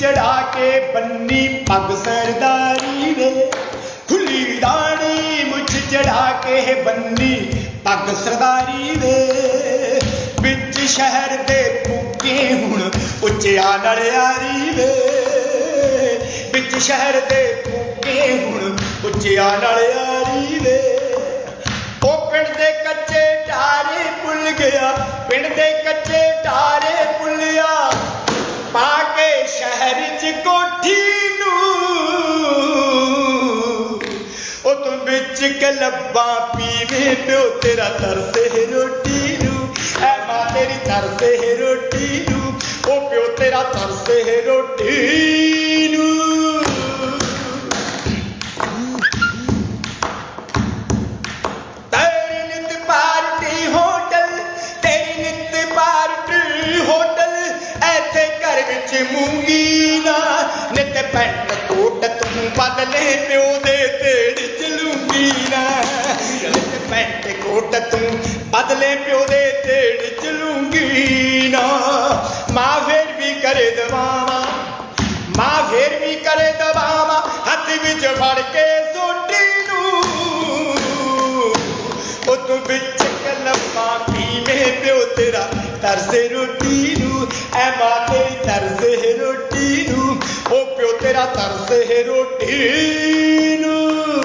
ਚੜਾ ਕੇ ਬੰਨੀ ਪੱਗ ਸਰਦਾਰੀ ਵੇ। ਖੁੱਲੀ ਦਾੜੀ ਮੁੱਛ ਚੜਾ ਕੇ ਬੰਨੀ ਪੱਗ ਸਰਦਾਰੀ ਵੇ। ਵਿੱਚ ਸ਼ਹਿਰ ਦੇ ਪੁੱਗੇ ਹੁਣ ਉੱਚਿਆ ਨੜਿਆਰੀ ਵੇ। ਵਿੱਚ ਸ਼ਹਿਰ ਦੇ ਪੁੱਗੇ ਹੁਣ ਉੱਚਿਆ ਨੜਿਆਰੀ ਵੇ। ਸ਼ਹਿਰ ਚ ਕੋਠੀ ਨੂੰ। ਉਹ ਤੂੰ ਵਿੱਚ ਕਲੱਬਾਂ ਪੀਵੇ ਪਿਓ ਤੇਰਾ ਤਰਸੇ ਰੋਟੀ ਨੂੰ। ਐ ਮਾਂ ਤੇਰੀ ਤਰਸੇ ਰੋਟੀ ਨੂੰ। ਉਹ ਪਿਓ ਤੇਰਾ ਤਰਸੇ ਰੋਟੀ ਵਿੱਚ ਮੂੰਗੀ ਨਾ ਨਿਤ ਪੈਂਟ ਕੋਟ ਤੂੰ ਬਦਲੇ ਪਿਓ ਦੇ ਤੇੜ ਚਲੂੰਗੀ ਨਾ ਨਿਤ ਪੈਂਟ ਕੋਟ ਤੂੰ ਬਦਲੇ ਪਿਓ ਦੇ ਤੇੜ ਚਲੂੰਗੀ ਨਾ। ਮਾਂ ਫੇਰ ਵੀ ਕਰੇ ਦਵਾਵਾ, ਮਾਂ ਫੇਰ ਵੀ ਕਰੇ ਦਬਾਵਾ ਹੱਥ ਵਿੱਚ ਫੜ ਕੇ ਸੋਟੀ ਨੂੰ। ਉਹ ਤੂੰ ਵਿੱਚ ਕਲਮਾ ਪੀਵੇਂ ਪਿਓ ਤੇਰਾ ਤਰਸੇ ਰੋਟੀ ਨੂੰ ਤਰਸੇ ਰੋਟੀ ਨੂੰ।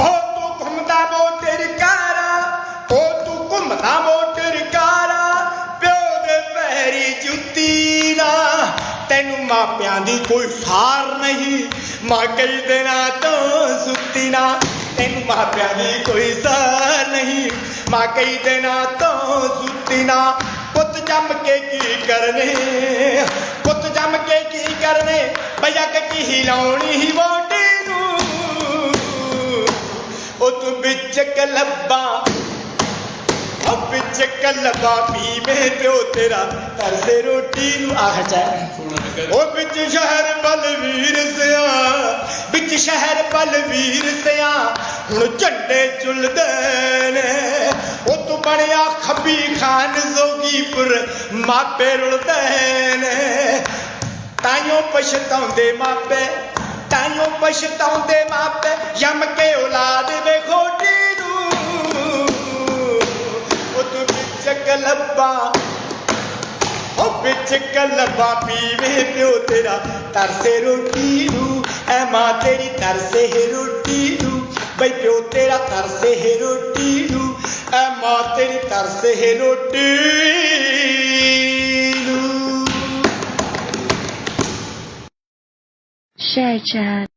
ਉਹ ਤੂੰ ਘੁੰਮਦਾ ਮੋਟਰ ਕਾਰਾ ਉਹ ਤੂੰ ਘੁੰਮਦਾ ਮੋਟਰ ਕਾਰਾ, ਪਿਓ ਦੇ ਪੈਰੀ ਜੁੱਤੀ ਨਾ ਤੈਨੂੰ ਮਾਪਿਆਂ ਦੀ ਕੋਈ ਸਾਰ ਨਹੀਂ, ਮਾਂ ਕਈ ਦਿਨਾਂ ਤੋਂ ਸੁੱਤੀ ਨਾ। ਤੈਨੂੰ ਮਾਪਿਆਂ ਦੀ ਕੋਈ ਸਾਰ ਨਹੀਂ, ਮਾਂ ਕਈ ਦਿਨਾਂ ਤੋਂ ਸੁੱਤੀ ਨਾ। ਪੁੱਤ ਜੰਮ ਕੇ ਕੀ ਕਰਨੇ? ਪੁੱਤ ਜੰਮ ਕੇ ਕੀ ਕਰਨੇ? ਭਈਆ ਕਿ ਕੀ ਹਿਲਾਉਣੀ ਹੀ ਵੋਟੀ ਨੂੰ। ਉਹ ਤੂੰ ਵਿੱਚ ਕਲੱਬਾ, ਉਹ ਵਿੱਚ ਕਲੱਬਾਂ ਪੀਵੇਂ ਪਿਓ ਤੇਰਾ ਤਰਸੇ ਰੋਟੀ ਨੂੰ ਆਹ ਚਾ। ਉਹ ਵਿੱਚ ਸ਼ਹਿਰ ਬਲਵੀਰ ਸਿਆ, ਵਿੱਚ ਸ਼ਹਿਰ ਬਲਵੀਰ ਸਿਆ, ਹੁਣ ਝੰਡੇ ਚੁੱਲਦੇ ਨੇ। ਉਹ ਬਣਿਆ ਖੱਬੀ ਖਾਨ ਜ਼ੋਗੀਪੁਰ ਮਾਪੇ ਰੁਲਦੇ ਨੇ। ਤਾਈਓ ਪਛਤਾਉਂਦੇ ਮਾਪੇ, ਤਾਈਓ ਪਛਤਾਉਂਦੇ ਮਾਪੇ ਯਮ ਕੇ ਔਲਾਦ ਵੇ ਖੋਟੀ ਨੂੰ। ਉਹ ਤੂੰ ਵਿੱਚ ਕਲੱਬਾ, ਉਹ ਵਿੱਚ ਕਲੱਬਾਂ ਪੀਵੇ ਪਿਓ ਤੇਰਾ, ਤਰਸੇ ਰੋਟੀ ਨੂੰ। ਐ ਮਾਂ ਤੇਰੀ ਤਰਸੇ ਰੋਟੀ ਨੂੰ, ਬਈ ਪਿਓ ਤੇਰਾ ਤਰਸੇ ਰੋਟੀ ਨੂੰ। Share chat.